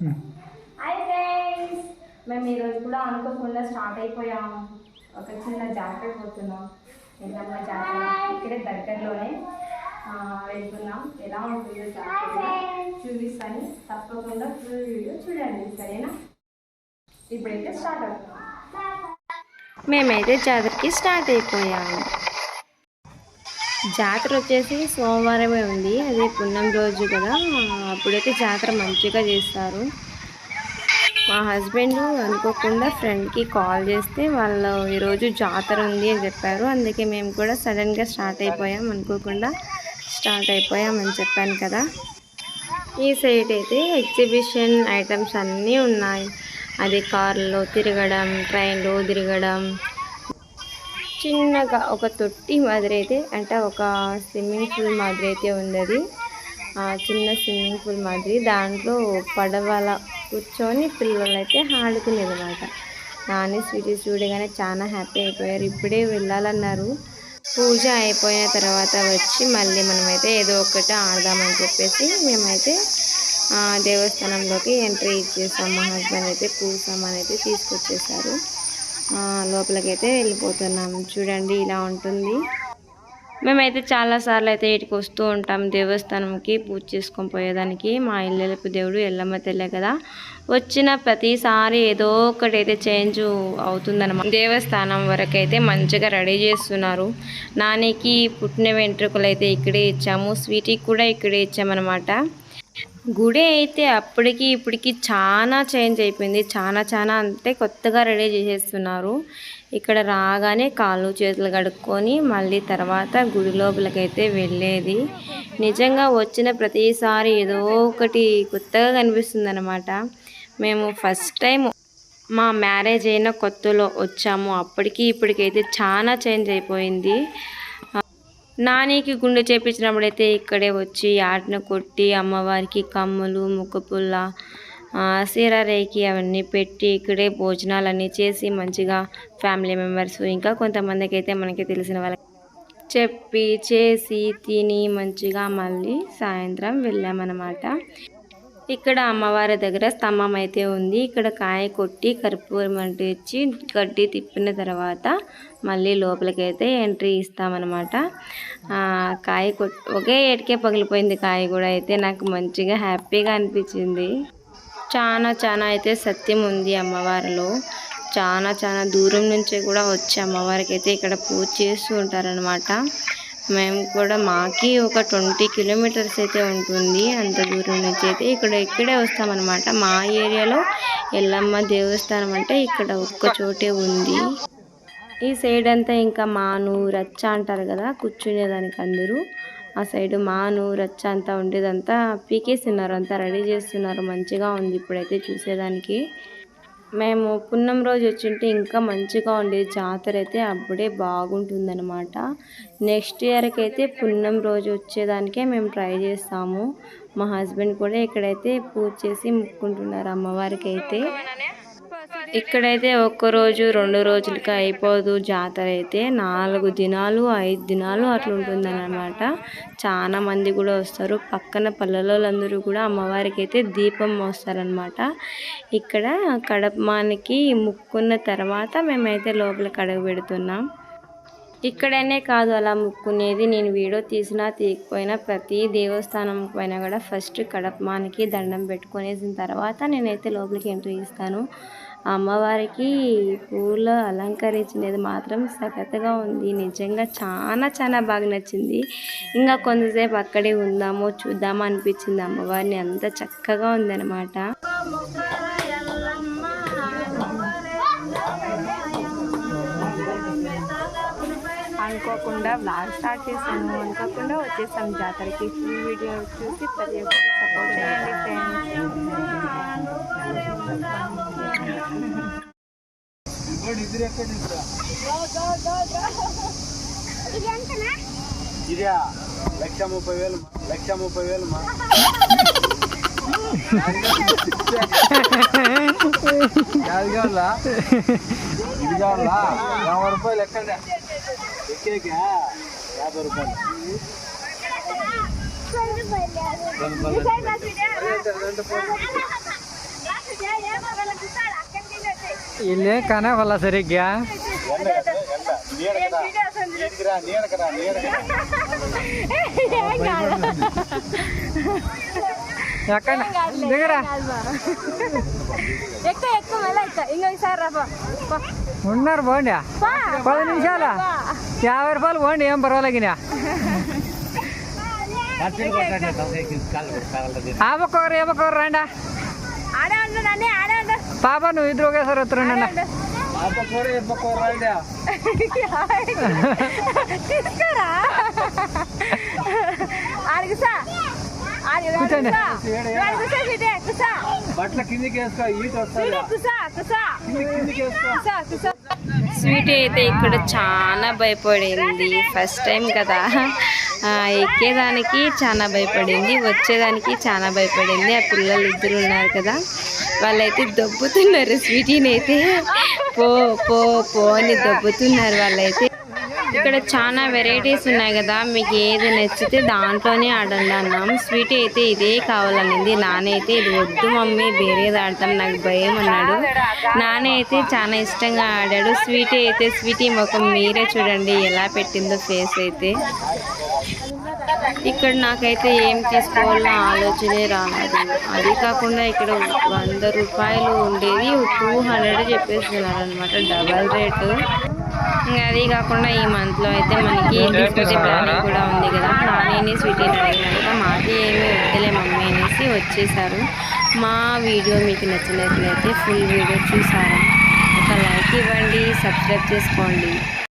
Hi friends మేము ఈరోజు కూడా అనుకోకుండా స్టార్ట్ అయిపోయాము. ఒక చిన్న జాతర పోతున్నాం. ఎల్లమ్మ జాతర? ఇక్కడే దగ్గరలోనే వెళ్తున్నాం. ఎలా ఉంటుందో జాతర చూపిస్తాను. తప్పకుండా ఫుల్ వీడియో చూడండి. సరేనా? ఇప్పుడైతే స్టార్ట్ అవుతున్నాం మేమైతే జాతరకి స్టార్ట్ అయిపోయాము. జాతర వచ్చేసి సోమవారమే ఉంది. అదే పున్నం రోజు కదా. అప్పుడైతే జాతర మంచిగా చేస్తారు. మా హస్బెండ్ అనుకోకుండా ఫ్రెండ్కి కాల్ చేస్తే వాళ్ళు ఈరోజు జాతర ఉంది అని చెప్పారు. అందుకే మేము కూడా సడన్గా స్టార్ట్ అయిపోయాం. అనుకోకుండా స్టార్ట్ అయిపోయాం అని చెప్పాను కదా. ఈ సైడ్ అయితే ఎగ్జిబిషన్ ఐటమ్స్ అన్నీ ఉన్నాయి. అది కార్లో తిరగడం ట్రైన్లో తిరగడం చిన్నగా ఒక తొట్టి మాదిరి అయితే అంటే ఒక స్విమ్మింగ్ పూల్ మాదిరి అయితే ఉంది అది చిన్న స్విమ్మింగ్ పూల్ మాదిరి. దాంట్లో పడవల కూర్చొని పిల్లలు అయితే ఆడుకునేది అనమాట నాని స్వీట్ చూడగానే చాలా హ్యాపీ అయిపోయారు. ఇప్పుడే వెళ్ళాలన్నారు. పూజ అయిపోయిన తర్వాత వచ్చి మళ్ళీ మనమైతే ఏదో ఒకటి ఆడదామని చెప్పేసి మేమైతే దేవస్థానంలోకి ఎంట్రీ ఇచ్చేసాం. మా హస్బెండ్ అయితే కూసామని అయితే తీసుకొచ్చేసారు. లోపలికైతే వెళ్ళిపోతున్నాం. చూడండి ఇలా ఉంటుంది. మేమైతే చాలాసార్లు అయితే ఇటుకు వస్తూ ఉంటాం దేవస్థానంకి పూజ చేసుకొని పోయేదానికి. మా ఇల్లెలపు దేవుడు ఎల్లమ్మ తెల్లే కదా. వచ్చిన ప్రతిసారి ఏదో ఒకటి అయితే చేంజ్ అవుతుందన్నమాట. దేవస్థానం వరకైతే మంచిగా రెడీ చేస్తున్నారు. నానికి పుట్టిన వెంట్రుకలు అయితే ఇక్కడే ఇచ్చాము. స్వీటీకి కూడా ఇక్కడే ఇచ్చామన్నమాట. గుడి అయితే అప్పటికి ఇప్పటికి చాలా చేంజ్ అయిపోయింది. చాలా చాలా అంటే కొత్తగా రెడీ చేసేస్తున్నారు. ఇక్కడ రాగానే కాళ్ళు చేతులు కడుక్కొని మళ్ళీ తర్వాత గుడి లోపలికైతే వెళ్ళేది. నిజంగా వచ్చిన ప్రతిసారి ఏదో ఒకటి కొత్తగా కనిపిస్తుంది అనమాట మేము ఫస్ట్ టైం మా మ్యారేజ్ అయిన కొత్తలో వచ్చాము. అప్పటికి ఇప్పటికైతే చాలా చేంజ్ అయిపోయింది. నానికి గుండె చేపించినప్పుడు అయితే ఇక్కడే వచ్చి ఆటను కొట్టి అమ్మవారికి కమ్ములు ముక్కుపుల్ల సీరారేకి అవన్నీ పెట్టి ఇక్కడే భోజనాలన్నీ చేసి మంచిగా ఫ్యామిలీ మెంబర్స్ ఇంకా కొంతమందికి అయితే మనకి తెలిసిన వాళ్ళకి చెప్పి చేసి తిని మంచిగా మళ్ళీ సాయంత్రం వెళ్ళామన్నమాట. ఇక్కడ అమ్మవారి దగ్గర స్తంభం అయితే ఉంది. ఇక్కడ కాయ కొట్టి కర్పూరం అంటించి గడ్డి తిప్పిన తర్వాత మళ్ళీ లోపలికి అయితే ఎంట్రీ ఇస్తామన్నమాట. కాయ కొట్టి ఒకే ఏటికే పగిలిపోయింది కాయ కూడా అయితే నాకు మంచిగా హ్యాపీగా అనిపించింది. చాలా చాలా అయితే సత్యం ఉంది అమ్మవారిలో. చాలా చాలా దూరం నుంచి కూడా వచ్చి అమ్మవారికి అయితే ఇక్కడ పూజ చేస్తూ ఉంటారనమాట మేము కూడా మాకి ఒక ట్వంటీ కిలోమీటర్స్ అయితే ఉంటుంది అంత దూరం నుంచి అయితే ఇక్కడ ఇక్కడే వస్తామన్నమాట. మా ఏరియాలో ఎల్లమ్మ దేవస్థానం అంటే ఇక్కడ ఒక్క చోటే ఉంది. ఈ సైడ్ అంతా ఇంకా మాను రచ్చ అంటారు కదా కూర్చునేదానికి అందరూ. ఆ సైడ్ మాను రచ్చ అంతా ఉండేదంతా పీకేస్తున్నారు అంతా రెడీ చేస్తున్నారు మంచిగా ఉంది ఇప్పుడైతే చూసేదానికి. మేము పున్నం రోజు వచ్చింటే ఇంకా మంచిగా ఉండేది జాతర అయితే అప్పుడే బాగుంటుందన్నమాట. నెక్స్ట్ ఇయర్కి అయితే పున్నం రోజు వచ్చేదానికే మేము ట్రై చేస్తాము. మా హస్బెండ్ కూడా ఇక్కడైతే పూజ చేసి ముక్కుంటున్నారు అమ్మవారికి అయితే ఇక్కడైతే ఒక్క రోజు రెండు రోజులకి అయిపోదు జాతర అయితే. నాలుగు దినాలు ఐదు దినాలు అట్లా ఉంటుందన్నమాట. చాలా మంది కూడా వస్తారు. పక్కన పల్లెలందరూ కూడా అమ్మవారికి అయితే దీపం మోస్తారనమాట ఇక్కడ కడపమానికి ముక్కున్న తర్వాత మేమైతే లోపల కడగ పెడుతున్నాం. ఇక్కడనే కాదు అలా ముక్కునేది. నేను వీడియో తీసినా తీయకపోయినా ప్రతి దేవస్థానం పైన కూడా ఫస్ట్ కడపమానికి దండం పెట్టుకునేసిన తర్వాత నేనైతే లోపలికి ఎంట్రీ ఇస్తాను. అమ్మవారికి పూలు అలంకరించినది మాత్రం సగతగా ఉంది. నిజంగా చాలా చాలా బాగా నచ్చింది. ఇంకా కొంతసేపు అక్కడే ఉందాము చూద్దామో అనిపించింది అమ్మవారిని. అంత చక్కగా ఉందన్నమాట. అనుకోకుండా బ్లాగ్ స్టార్ట్ చేశాను అనుకోకుండా వచ్చేసాం జాతరకి. ఫుల్ వీడియో చూసి ప్రతి ఒక్కరు సపోర్ట్ చేయండి ఫ్రెండ్స్ ఇదా లక్ష ముప్పై వేలు. లక్ష ముప్పై వేలు మా యాది కావాలా? ఇది కావాలా? యాభై రూపాయలు ఎక్కడ? ఎక్కేకా యాభై రూపాయలు. రెండు నీడకరా నీడకరా నీడకరా ఎక్కడ? దిగరా. ఎక్కువ ఎక్కువ మళ్ళీ ఎక్కువ. ఇంకో ఈసారి రా. ఉన్నారు పోండి. పది నిమిషాలా. యాభై రూపాయలు పోండి ఏం పర్వాలేగినా ఆ ఒక్కొక్కరు ఏ ఒక్కొక్కరు రండా. ఆడే ఉండు నన్ను ఆడే ఉండు. పాప నువ్వు ఇద్దరు ఒకేసారి వస్తున్నాండి తీసుకురా. ఆడికిసా కూర్చోండి. బట్టల కిందికి వేసుకో ఈత వస్తుంది స్వీట్ అయితే ఇక్కడ చాలా భయపడింది. ఫస్ట్ టైం కదా. ఎక్కేదానికి చాలా భయపడింది. వచ్చేదానికి చాలా భయపడింది. ఆ పిల్లలు ఇద్దరు ఉన్నారు కదా. వాళ్ళైతే దొబ్బుతున్నారు స్వీటీని అయితే. పో పో పో అని దొబ్బుతున్నారు వాళ్ళైతే. ఇక్కడ చాలా వెరైటీస్ ఉన్నాయి కదా మీకు ఏది నచ్చితే దాంట్లోనే ఆడండి అన్నాం. స్వీట్ అయితే ఇదే కావాలనింది నానైతే ఇది వద్దు మమ్మీ వేరేది ఆడతాం నాకు భయం అన్నాడు. నాన్న అయితే చాలా ఇష్టంగా ఆడాడు. స్వీట్ అయితే స్వీటీ ముఖం మీరే చూడండి ఎలా పెట్టిందో ఫేస్ అయితే. ఇక్కడ నాకైతే ఏం తీసుకోవాలో ఆలోచనే రాలేదు. అది కాకుండా ఇక్కడ వంద రూపాయలు ఉండేది టూ హండ్రెడ్ చెప్పేస్తున్నారు అనమాట డబల్ రేటు. ఇంకా అది కాకుండా ఈ మంత్లో అయితే మనకి తీసుకొచ్చే కూడా ఉంది కదా. నాని స్వీటీని అడిగినాడు కదా మాకి ఏమీ వద్దులే మమ్మీ అనేసి వచ్చేసారు. మా వీడియో మీకు నచ్చినట్లయితే ఫుల్ వీడియో చూసారా? ఒక లైక్ ఇవ్వండి సబ్స్క్రైబ్ చేసుకోండి.